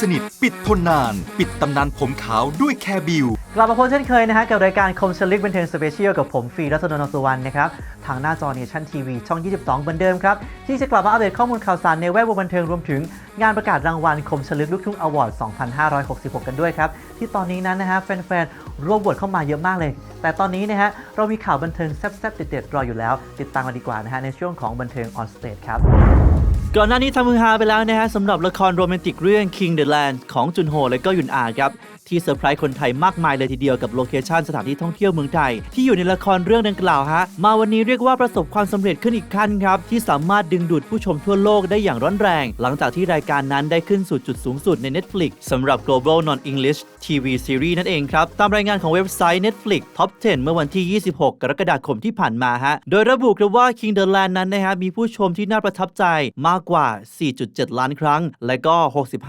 สนิท ปิดทนนาน ปิดตำนานผมขาวด้วยแคร์บิว กลับมาพบเช่นเคยนะฮะกับรายการคมชลิกบันเทิงสเปเชียลกับผมฟรีรัศนนท์สุวรรณนะครับ ทางหน้าจอเนชั่นทีวีช่อง 22 เหมือนเดิมครับ ที่จะกลับมาอัปเดตข้อมูลข่าวสารในแวดวงบันเทิงรวมถึงงานประกาศรางวัลคมชลึกลูกทุ่งอวอร์ด 2566 กันด้วยครับ ที่ตอนนี้นั้นนะฮะแฟนๆร่วมบทเข้ามาเยอะมากเลย แต่ตอนนี้นะฮะเรามีข่าวบันเทิงแซ่บๆเด็ดๆรออยู่แล้ว ติดตามกันดีกว่านะฮะในช่วงของบันเทิงออนสเตจครับ ก่อนหน้านี้ทำมือฮาไปแล้วนะฮะสำหรับละครโรแมนติกเรื่อง King the Land ของจุนโฮและก็ยุนอาครับ ที่เซอร์ไพรส์คนไทยมากมายเลยทีเดียวกับโลเคชันสถานที่ท่องเที่ยวเมืองไทย ที่อยู่ในละครเรื่องดังกล่าวฮะ มาวันนี้เรียกว่าประสบความสำเร็จขึ้นอีกขั้นครับ ที่สามารถดึงดูดผู้ชมทั่วโลกได้อย่างร้อนแรง หลังจากที่รายการนั้นได้ขึ้นสู่จุดสูงสุดใน Netflix สำหรับ Global Non-English TV Series นั่นเองครับ ตามรายงานของเว็บไซต์ Netflix Top 10 เมื่อวันที่ 26 กรกฎาคมที่ผ่านมาฮะ โดยระบุครับว่า King the Land นั้นนะฮะมีผู้ชมที่น่าประทับใจมากกว่า 4.7 ล้านครั้ง และก็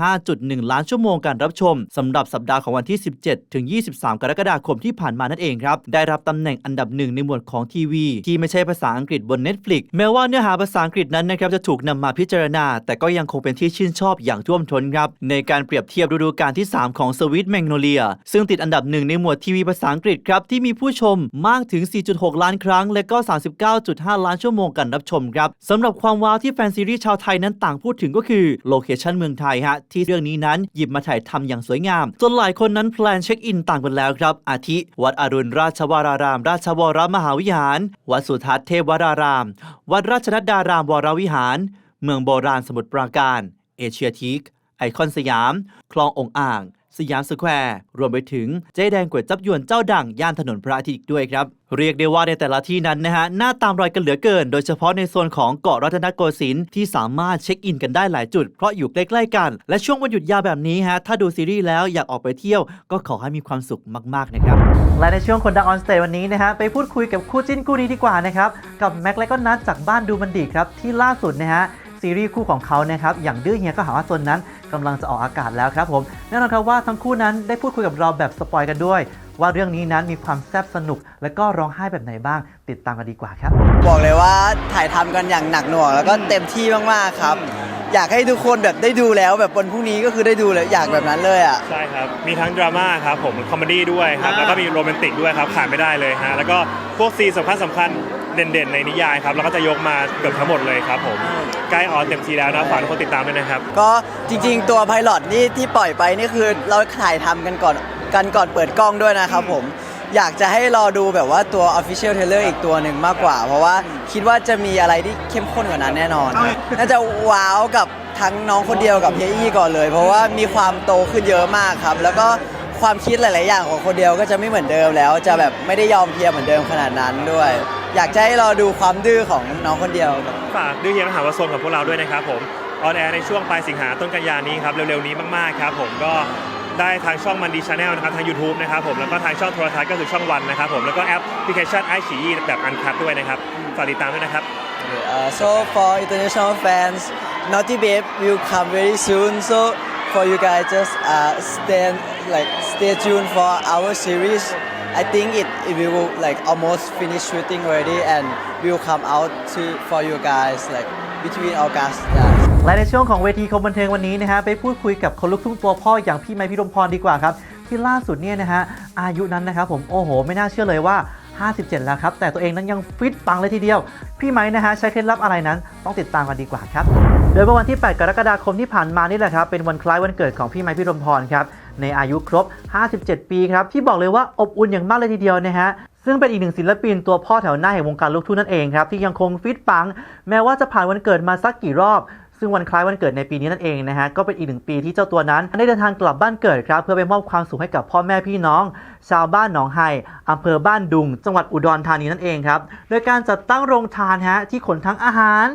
65.1 ล้านชั่วโมงการรับชมสำหรับสัปดาห์ของวันที่ 17 ถึง 23 กรกฎาคมที่ผ่านมานั่นเองครับ ได้รับตำแหน่งอันดับหนึ่งในหมวดของทีวี ที่ไม่ใช่ภาษาอังกฤษบน Netflix แม้ว่าเนื้อหาภาษาอังกฤษนั้นนะครับจะถูกนำมาพิจารณา แต่ก็ยังคงเป็นที่ชื่นชอบอย่างท่วมท้นครับ ในการเปรียบเทียบฤดูกาลที่ 3 ของ Sweet Magnolia ซึ่งติดอันดับหนึ่งในหมวดทีวีภาษาอังกฤษครับที่มีผู้ชมมากถึง 4.6 ล้านครั้ง และก็ 39.5 ล้านชั่วโมงการรับชมครับสำหรับความว้าวที่แฟนซีรีส์ชาวไทยนั้นต่างพูดถึงก็คือโลเคชั่นเมืองไทยฮะที่เรื่องนี้นั้นหยิบมาถ่ายทำอย่างสวยงามจนหลายคนนั้นแพลนเช็คอินต่างกันแล้วครับ อาทิ วัดอรุณราชวราราม ราชวรมหาวิหาร วัดสุทัศน์เทพวราราม วัดราชนัดดารามวรวิหาร เมืองโบราณสมุทรปราการ เอเชียทีคไอคอนสยาม คลององอ่าง สยามสแควร์ รวมไปถึงเจ๊แดงก๋วยจับยวนเจ้าดังย่านถนนพระอาทิตย์อีกด้วยครับ เรียกได้ว่าในแต่ละที่นั้นนะฮะหน้าตามรอยกันเหลือเกิน โดยเฉพาะในโซนของเกาะรัตนโกสินทร์ที่สามารถเช็คอินกันได้หลายจุด เพราะอยู่ใกล้ๆกัน และช่วงวันหยุดยาวแบบนี้ฮะถ้าดูซีรีส์แล้วอยากออกไปเที่ยว ก็ขอให้มีความสุขมากๆนะครับและในช่วงคนดังออนสเตจวันนี้นะฮะไปพูดคุยกับคู่จิ้นคู่นี้ดีกว่านะครับกับแม็กและก็นัทจากบ้านดูมันดีครับที่ล่าสุดนะฮะ ซีรีส์คู่ของเขานะครับอย่างดื้อเฮียก็หาว่าตนนั้นกำลังจะออกอากาศแล้วครับผมแน่นอนครับว่าทั้งคู่นั้นได้พูดคุยกับเราแบบสปอยกันด้วย ว่าเรื่องนี้นั้นมีความแซ่บสนุก และก็ร้องไห้แบบไหนบ้าง ติดตามกันดีกว่าครับ บอกเลยว่าถ่ายทำกันอย่างหนักหน่วงแล้วก็เต็มที่มากๆครับอยากให้ทุกคนแบบได้ดูแล้วแบบวันพรุ่งนี้ก็คือได้ดูเลยอยากแบบนั้นเลยอะใช่ครับ มีทั้งดราม่าครับผมคอมเมดี้ด้วยครับ แล้วก็มีโรแมนติกด้วยครับขาดไม่ได้เลยฮะแล้วก็พวกซีนสำคัญสำคัญ เด่นๆ ในนิยายครับ แล้วก็จะยกมาเกือบทั้งหมดเลยครับผมใกล้ออนเต็มทีแล้วนะฝากทุกคนติดตามด้วยนะครับ ก็จริงๆ ตัวไพลอตนี่ที่ปล่อยไปนี่คือเราถ่ายทำกันก่อนกันก่อนเปิดกล้องด้วยนะครับผมอยากจะให้รอดูแบบว่าตัว Official Trailer อีกตัวหนึ่งมากกว่า เพราะว่าคิดว่าจะมีอะไรที่เข้มข้นกว่านั้นแน่นอน น่าจะว้าวกับทั้งน้องคนเดียวกับเฮียอี้ก่อนเลย เพราะว่ามีความโตขึ้นเยอะมากครับ แล้วก็ความคิดหลาย ๆ อย่างของคนเดียวก็จะไม่เหมือนเดิมแล้ว จะแบบไม่ได้ยอมเพียเหมือนเดิมขนาดนั้นด้วย อยากจะให้รอดูความดื้อของน้องคนเดียวฝากดื้อเฮียมหาวสนกับพวกเราด้วยนะครับผมออนแอร์ในช่วงปลายสิงหาต้นกันยานี้ครับเร็วๆนี้มากๆครับผมก็ได้ทางช่องมันดีชาแนลนะครับทาง YouTube นะครับผมแล้วก็ทางช่องโทรทัศน์ก็คือช่องวันนะครับผมแล้วก็แอปพลิเคชันไอฉีแบบอันคัดด้วยนะครับฝากติดตามด้วยนะครับ Uh, so for international fans, Naughty Babe will come very soon. So for you guys, just uh, stay like stay tuned for our series. I think it, it will like almost finish shooting already and will come out to for you guys like between August. Yeah. และในช่วงของเวทีคมบันเทิงวันนี้นะฮะไปพูดคุยกับคนลุกทุ่งตัวพ่ออย่างพี่ไมพี่ดมพรดีกว่าครับ ที่ล่าสุดเนี่ยนะฮะอายุนั้นนะครับผมโอ้โห ไม่น่าเชื่อเลยว่า 57 แล้วครับ แต่ตัวเองนั้นยังฟิตปังเลยทีเดียว พี่ไม้นะฮะใช้เคล็ดลับอะไรนั้น ต้องติดตามกันดีกว่าครับ โดยเมื่อวันที่ 8 กรกฎาคมที่ผ่านมานี่แหละครับเป็นวันคล้ายวันเกิดของพี่ไม้พี่ดมพรครับ ในอายุครบ 57 ปีครับ ที่บอกเลยว่าอบอุ่นอย่างมากเลยทีเดียวนะฮะซึ่งเป็นอีกหนึ่งศิลปินตัวพ่อแถวหน้าแห่งวงการลูกทุ่งนั่นเองครับ ที่ยังคงฟิตปัง แม้ว่าจะผ่านวันเกิดมาสักกี่รอบ ซึ่งวันคล้ายวันเกิดในปีนี้นั่นเองนะฮะก็เป็นอีกหนึ่งปีที่เจ้าตัวนั้น ได้เดินทางกลับบ้านเกิดครับ เพื่อไปมอบความสุขให้กับพ่อแม่พี่น้อง ชาวบ้านหนองไฮอำเภอบ้านดุง จังหวัดอุดรธานีนั่นเองครับโดยการจัดตั้งโรงทานฮะที่ขนทั้งอาหาร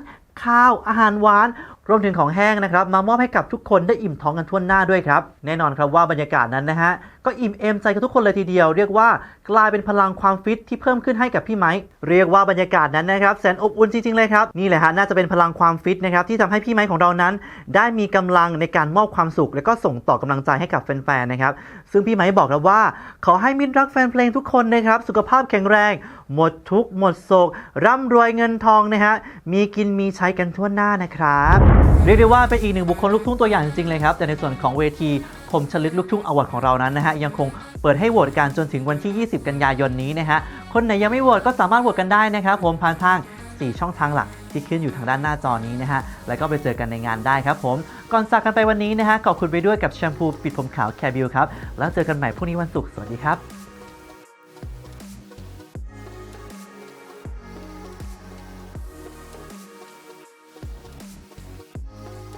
ข้าวอาหารหวาน รวมถึงของแห้งนะครับมามอบให้กับทุกคนได้อิ่มท้องกันทั่วหน้าด้วยครับ แน่นอนครับว่าบรรยากาศนั้นนะฮะก็อิ่มเอมใจกับทุกคนเลยทีเดียว เรียกว่ากลายเป็นพลังความฟิตที่เพิ่มขึ้นให้กับพี่ไม้เรียกว่าบรรยากาศนั้นนะครับแสนอบอุ่นจริงๆเลยครับนี่แหละฮะน่าจะเป็นพลังความฟิตนะครับที่ทำให้พี่ไม้ของเรานั้น ได้มีกำลังในการมอบความสุข และก็ส่งต่อกำลังใจให้กับแฟนๆนะครับซึ่งพี่ไม้บอกแล้วว่า ขอให้มิตรรักแฟนเพลงทุกคนนะครับสุขภาพแข็งแรง หมดทุกหมดโศกร่ำรวยเงินทองนะฮะมีกินมีใช้กันทั่วหน้านะครับเรียกได้ว่าเป็นอีกหนึ่งบุคคลลูกทุ่งตัวอย่างจริงๆเลยครับ แต่ในส่วนของเวทีคมชลึกลูกทุ่งอวอร์ดของเรานั้นนะฮะยังคงเปิดให้โหวตกันจนถึงวันที่ 20 กันยายนนี้นะฮะคนไหนยังไม่โหวตก็สามารถโหวตกันได้นะครับผมผ่านทาง 4 ช่องทางหลักที่ขึ้นอยู่ทางด้านหน้าจอนี้นะฮะแล้วก็ไปเจอกันในงานได้ครับผมก่อนจากกันไปวันนี้นะฮะขอบคุณไปด้วยกับแชมพูปิดผมขาวแคบิลครับแล้วเจอกันใหม่พรุ่งนี้วันศุกร์สวัสดีครับ